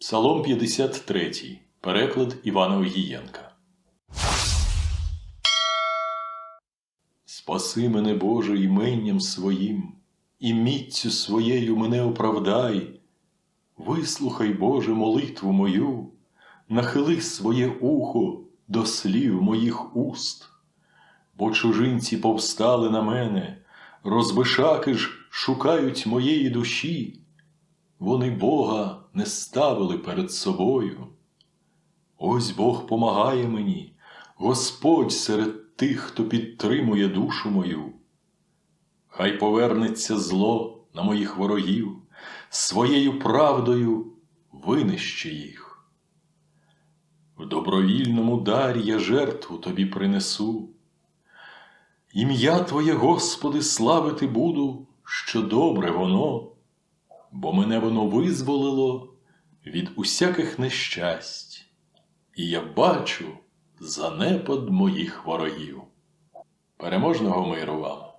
Псалом 53, переклад Івана Огієнка. Спаси мене, Боже, іменням своїм, і міцю своєю мене оправдай. Вислухай, Боже, молитву мою, нахили своє ухо до слів моїх уст, бо чужинці повстали на мене, розбишаки ж шукають моєї душі, вони Бога не ставили перед собою. Ось Бог помагає мені, Господь серед тих, хто підтримує душу мою. Хай повернеться зло на моїх ворогів, своєю правдою винищи їх. В добровільному дарі я жертву тобі принесу. Ім'я Твоє, Господи, славити буду, що добре воно, бо мене воно визволило від усяких нещасть, і я бачу занепад моїх ворогів. Переможного миру вам!